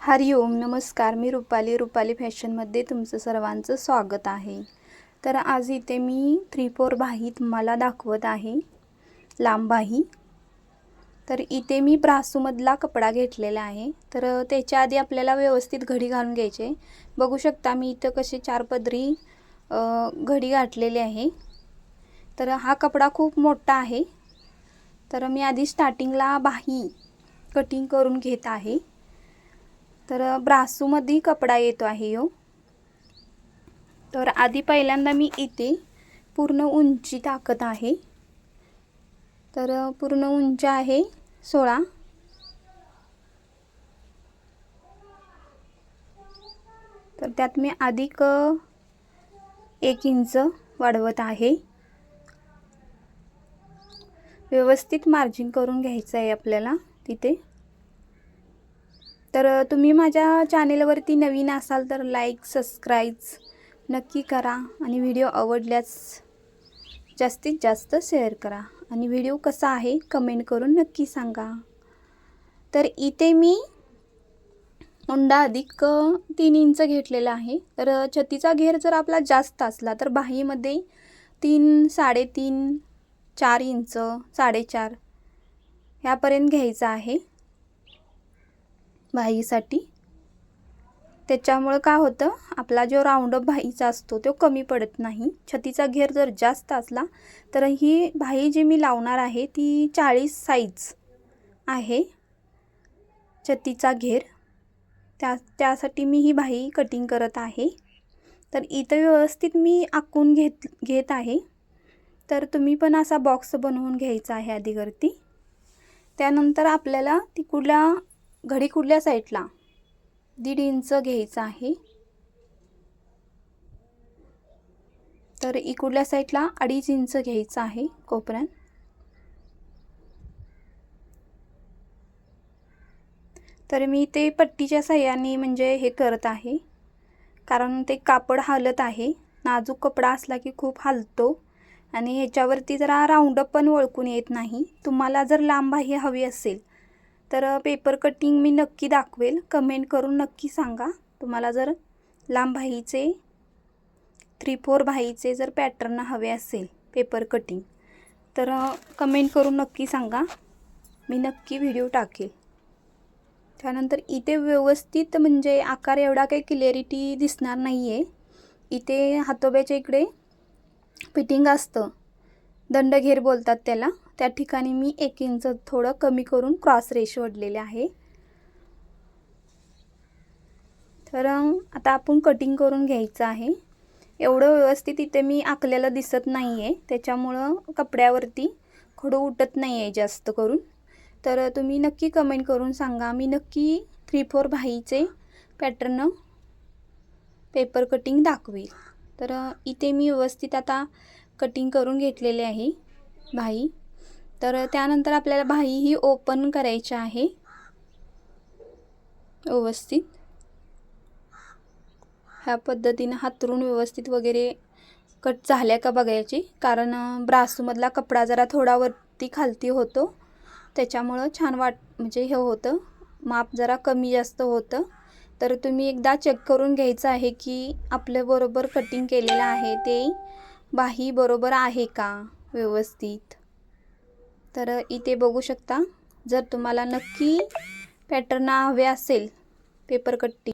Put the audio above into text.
हरिओम नमस्कार. मी रुपाली रुपाली फॅशनमध्ये तुमचं सर्वांचं स्वागत आहे. तर आज इथे मी थ्री फोर बाही तुम्हाला दाखवत आहे. लांब बाही तर इथे मी ब्रासूमधला कपडा घेतलेला आहे. तर त्याच्या आधी आपल्याला व्यवस्थित घडी घालून घ्यायचे. बघू शकता मी इथं कसे चार पदरी घडी गाठलेली आहे. तर हा कपडा खूप मोठा आहे. तर मी आधी स्टार्टिंगला बाही कटिंग करून घेत आहे. तर ब्रासूमध्ये कपडा येतो आहे यो. तर आधी पहिल्यांदा मी इथे पूर्ण उंची टाकत आहे. तर पूर्ण उंची आहे सोळा. तर त्यात मी अधिक एक इंच वाढवत आहे. व्यवस्थित मार्जिन करून घ्यायचं आहे आपल्याला तिथे. तर तुम्ही माझ्या चॅनेलवरती नवीन असाल तर लाईक सबस्क्राईब नक्की करा आणि व्हिडिओ आवडल्यास जास्तीत जास्त शेअर करा. आणि व्हिडिओ कसा आहे कमेंट करून नक्की सांगा. तर इथे मी उंडा अधिक तीन इंच घेतलेला आहे. तर छतीचा घेर जर आपला जास्त असला तर बाहीमध्ये तीन साडेतीन चार इंच साडेचार ह्यापर्यंत घ्यायचा आहे. भाईसाठी. त्याच्यामुळं काय होतं आपला जो राऊंडअप भाईचा असतो तो कमी पडत नाही. छतीचा घेर जर जास्त असला तर ही भाई जी मी लावणार आहे ती चाळीस साईज आहे. छतीचा घेर. त्या त्यासाठी मी ही भाई कटिंग करत आहे. तर इथं व्यवस्थित मी आखून घेत घेत आहे. तर तुम्ही पण असा बॉक्स बनवून घ्यायचा आहे आधीवरती. त्यानंतर आपल्याला ती घडी कुठल्या साईडला? दीड इंच घ्यायचं आहे. तर इकडल्या साईडला? अडीच इंच घ्यायचं आहे कोपऱ्यात. तर मी ते पट्टीच्या साह्याने म्हणजे हे करत आहे. कारण ते कापड हालत आहे. नाजूक कपडा असला की खूप हालतो. आणि ह्याच्यावरती जरा राऊंडअप पण ओळखून येत नाही. तुम्हाला जर लांब बाही हवी असेल तर पेपर कटिंग मी नक्की दाखवेल. कमेंट करून नक्की सांगा. तुम्हाला जर लांब भाईचे थ्री फोर भाईचे जर पॅटर्न हवे असेल पेपर कटिंग तर कमेंट करून नक्की सांगा. मी नक्की व्हिडिओ टाकेल. त्यानंतर इथे व्यवस्थित म्हणजे आकार एवढा काही क्लिअरिटी दिसणार नाही आहे इथे हातोब्याच्या इकडे फिटिंग असतं. दंडघेर बोलतात त्याला. त्या ठिकाणी मी एक इंच थोडं कमी करून क्रॉस रेश ओढलेले आहे. तर आता आपण कटिंग करून घ्यायचं आहे. एवढं व्यवस्थित इथे मी आखलेलं दिसत नाही आहे त्याच्यामुळं कपड्यावरती खडू उठत नाही आहे जास्त करून. तर तुम्ही नक्की कमेंट करून सांगा. मी नक्की थ्री फोर भाईचे पॅटर्न पेपर कटिंग दाखवेल. तर इथे मी व्यवस्थित आता कटिंग करून घेतलेले आहे भाई. तर त्यानंतर आपल्याला भाई ही ओपन करायची आहे. व्यवस्थित. ह्या पद्धतीनं हातरून व्यवस्थित वगैरे कट झाल्या का बघायची. कारण ब्रासूमधला कपडा जरा थोडा वरती खालती होतो. त्याच्यामुळं छान वाट म्हणजे हे होतं. माप जरा कमी जास्त होतं. तर तुम्ही एकदा चेक करून घ्यायचं आहे की आपलं बरोबर कटिंग केलेलं आहे ते. बाही बरोबर आहे का? व्यवस्थित. तर इथे बघू शकता जर तुम्हाला नक्की पॅटर्न हवे असेल पेपर कट्टी